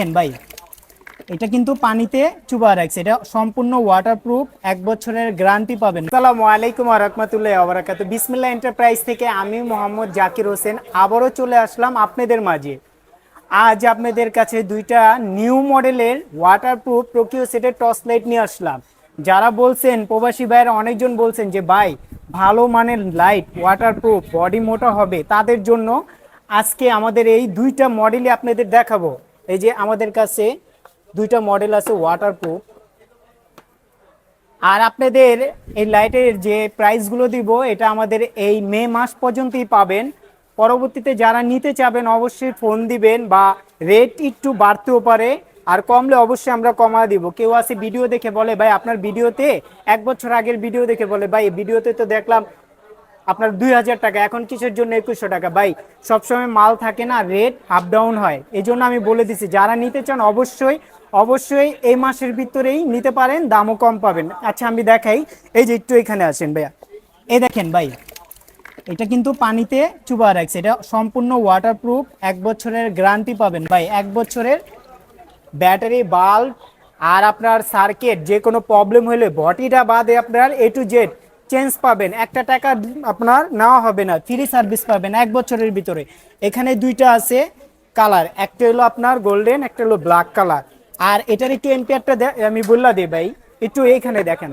দেখেন ভাই, এটা কিন্তু পানিতে চুবা রাখছে। এটা সম্পূর্ণ ওয়াটারপ্রুফ এক বছরের গ্যারান্টি পাবেন। আসসালামু আলাইকুম রহমতুল্লাহ আবরাকাত বিসমিল্লা এন্টারপ্রাইজ থেকে আমি মোহাম্মদ জাকির হোসেন আবারও চলে আসলাম আপনাদের মাঝে। আজ আপনাদের কাছে দুইটা নিউ মডেলের ওয়াটারপ্রুফ প্রকিও সেটের টর্চ লাইট নিয়ে আসলাম। যারা বলছেন, প্রবাসী ভাইয়েরা অনেকজন বলছেন যে, ভাই, ভালো মানের লাইট ওয়াটারপ্রুফ বডি মোটা হবে। তাদের জন্য আজকে আমাদের এই দুইটা মডেলই আপনাদের দেখাবো। এই যে আমাদের কাছে দুইটা মডেল আছে ওয়াটারপ্রুফ আর আপনাদের এই লাইটের যে প্রাইসগুলো দিব, এটা আমাদের এই মে মাস পর্যন্তই পাবেন। পরবর্তীতে যারা নিতে চাবেন, অবশ্যই ফোন দিবেন বা রেট একটু বাড়তেও পারে। আর কমলে অবশ্যই আমরা কমা দিব। কেউ আছে ভিডিও দেখে বলে, ভাই, আপনার ভিডিওতে এক বছর আগের ভিডিও দেখে বলে, ভাই ভিডিওতে তো দেখলাম আপনার দুই হাজার টাকা। এখন কিসের জন্য একুশশো টাকা? ভাই, সবসময় মাল থাকে না রেট আপ ডাউন হয়। এই জন্য আমি বলে দিছি, যারা নিতে চান অবশ্যই অবশ্যই এই মাসের ভিতরেই নিতে পারেন, দামও কম পাবেন। আচ্ছা আমি দেখাই। এই যে একটু এখানে আসেন ভাইয়া। এই দেখেন ভাই, এটা কিন্তু পানিতে চুবা রাখছে। এটা সম্পূর্ণ ওয়াটারপ্রুফ এক বছরের গ্যারান্টি পাবেন। ভাই, এক বছরের ব্যাটারি বাল্ব আর আপনার সার্কিট যে কোনো প্রবলেম হলে বডিটা বাদে আপনার এ টু জেড চেঞ্জ পাবেন। একটা টাকা আপনার নেওয়া হবে না ফ্রি সার্ভিস পাবেন এক বছরের ভিতরে। এখানে দুইটা আছে কালার, একটা হলো আপনার গোল্ডেন একটা হলো ব্ল্যাক কালার আর এটার একটু এম্পিয়ারটা আমি বললা দিই ভাই, একটু এইখানে দেখেন।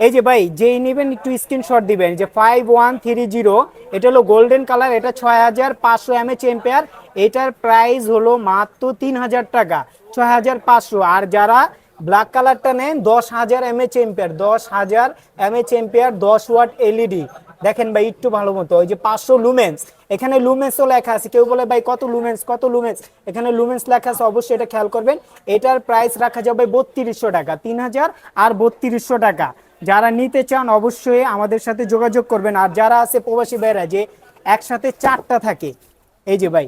এই যে ভাই, যেই নেবেন একটু স্ক্রিনশট দিবেন, যে ফাইভ ওয়ান থ্রি জিরো এটা হলো গোল্ডেন কালার এটা ছয় হাজার পাঁচশো এমএচ এম্পেয়ার এটার প্রাইস হলো মাত্র তিন হাজার টাকা, ছয় হাজার পাঁচশো। আর যারা ব্ল্যাক কালারটা নেন, দশ হাজার এমএচ এম্পেয়ার দশ হাজার এমএচ এম্পেয়ার দশ ওয়াট এলইডি দেখেন ভাই, একটু ভালো মতো, ওই যে পাঁচশো লুমেন্স এখানে লুমেন্সও লেখা আছে, কেউ বলে, ভাই, কত লুমেন্স কত লুমেন্স এখানে লুমেন্স লেখা আছে, অবশ্যই এটা খেয়াল করবেন। এটার প্রাইস রাখা যাবে বত্রিশশো টাকা, তিন হাজার আর বত্রিশশো টাকা। যারা নিতে চান, অবশ্যই আমাদের সাথে যোগাযোগ করবেন। আর যারা আছে প্রবাসী ভাইরা যে একসাথে চারটা থাকে, এই যে ভাই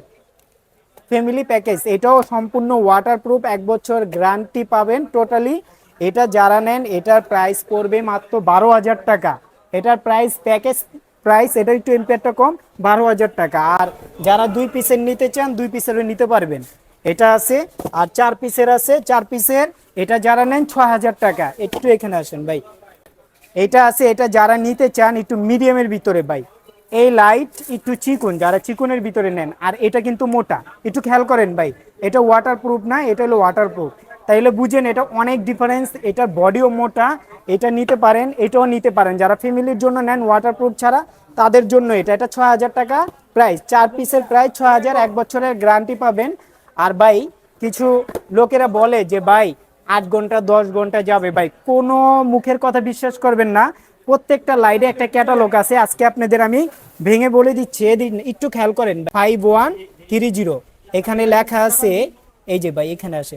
ফ্যামিলি প্যাকেজ এটাও সম্পূর্ণ ওয়াটারপ্রুফ এক বছর গ্যারান্টি পাবেন টোটালি এটা যারা নেন, এটার প্রাইস পড়বে মাত্র বারো হাজার টাকা। এটার প্রাইস প্যাকেজ প্রাইস এটা একটু এম্পিয়ারটা কম, বারো হাজার টাকা। আর যারা দুই পিসের নিতে চান, দুই পিসেরও নিতে পারবেন। এটা আছে, আর চার পিসের আছে, চার পিসের এটা যারা নেন ছয় হাজার টাকা। একটু এখানে আসেন ভাই। এটা আছে, এটা যারা নিতে চান, একটু মিডিয়ামের ভিতরে ভাই। এই লাইট একটু চিকুন, যারা চিকুনের ভিতরে নেন, আর এটা কিন্তু মোটা। একটু খেয়াল করেন ভাই, এটা ওয়াটারপ্রুফ না, এটা হলো ওয়াটারপ্রুফ তাইলে বুঝেন এটা অনেক ডিফারেন্স এটার বডিও মোটা, এটা নিতে পারেন, এটাও নিতে পারেন। যারা ফ্যামিলির জন্য নেন ওয়াটারপ্রুফ ছাড়া, তাদের জন্য এটা এটা ছ হাজার টাকা প্রাইস চার পিসের প্রাইস ছ হাজার, এক বছরের গ্যারান্টি পাবেন। আর ভাই, কিছু লোকেরা বলে যে, ভাই, আট ঘণ্টা, দশ ঘণ্টা যাবে। ভাই, কোনো মুখের কথা বিশ্বাস করবেন না। প্রত্যেকটা লাইটে একটা ক্যাটালগ আছে। আজকে আপনাদের আমি ভেঙে বলে দিচ্ছি। এদিন একটু খেয়াল করেন ফাইভ ওয়ান থ্রি জিরো এখানে লেখা আছে, এই যে ভাই, এখানে আসে।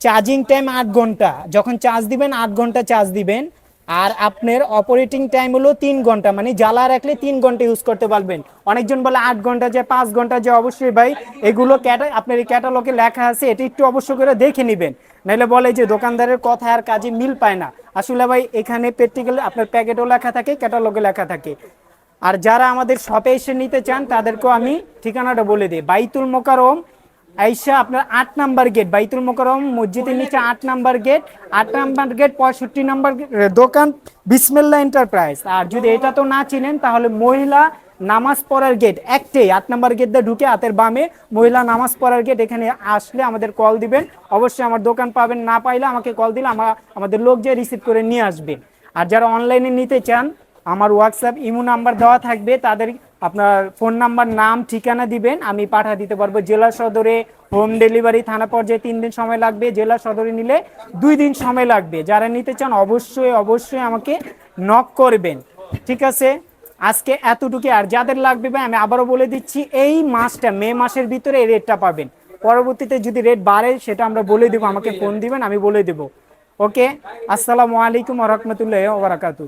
চার্জিং টাইম আট ঘণ্টা। যখন চার্জ দিবেন, আট ঘণ্টা চার্জ দিবেন। আর আপনার অপারেটিং টাইম হলো তিন ঘণ্টা মানে জ্বালা রাখলে তিন ঘণ্টা ইউজ করতে পারবেন। অনেকজন বলে আট ঘণ্টা যায় পাঁচ ঘণ্টা যায় অবশ্যই ভাই, এগুলো ক্যাটা আপনার এই ক্যাটালগে লেখা আছে, এটা একটু অবশ্য করে দেখে নেবেন। নাহলে বলে যে দোকানদারের কথা আর কাজে মিল পায় না। আসলে ভাই, এখানে প্র্যাকটিক্যাল আপনার প্যাকেটও লেখা থাকে ক্যাটালগে লেখা থাকে। আর যারা আমাদের শপে এসে নিতে চান, তাদেরকেও আমি ঠিকানাটা বলে দিই। বাইতুল মোকারম আইসা আপনার আট নাম্বার গেট বাইতুল মোকারম মসজিদের নিচে আট নাম্বার গেট আট নাম্বার গেট পঁয়ষট্টি নাম্বার দোকান বিসমেল্লা এন্টারপ্রাইজ। আর যদি এটা তো না চিনেন তাহলে মহিলা নামাজ পড়ার গেট একটাই আট নাম্বার গেট দিয়ে ঢুকে হাতের বামে মহিলা নামাজ পড়ার গেট এখানে আসলে আমাদের কল দিবেন। অবশ্যই আমার দোকান পাবেন না পাইলে আমাকে কল দিলে আমরা আমাদের লোক যে রিসিভ করে নিয়ে আসবে। আর যারা অনলাইনে নিতে চান আমার হোয়াটসঅ্যাপ ইমো নাম্বার দেওয়া থাকবে তাদের আপনার ফোন নাম্বার, নাম, ঠিকানা দিবেন, আমি পাঠা দিতে পারব। জেলা সদরে হোম ডেলিভারি থানা পর্যায়ে তিন দিন সময় লাগবে। জেলা সদরে নিলে দুই দিন সময় লাগবে। যারা নিতে চান অবশ্যই অবশ্যই আমাকে নক করবেন। ঠিক আছে? আজকে এতটুকু আর যাদের লাগবে ভাই, আমি আবারও বলে দিচ্ছি, এই মাসটা, মে মাসের ভিতরে এই রেটটা পাবেন। পরবর্তীতে যদি রেট বাড়ে, সেটা আমরা বলে দেবো। আমাকে ফোন দিবেন, আমি বলে দেবো। ওকে আসসালামু আলাইকুম রহমতুল্লাহ ওবরাকাতু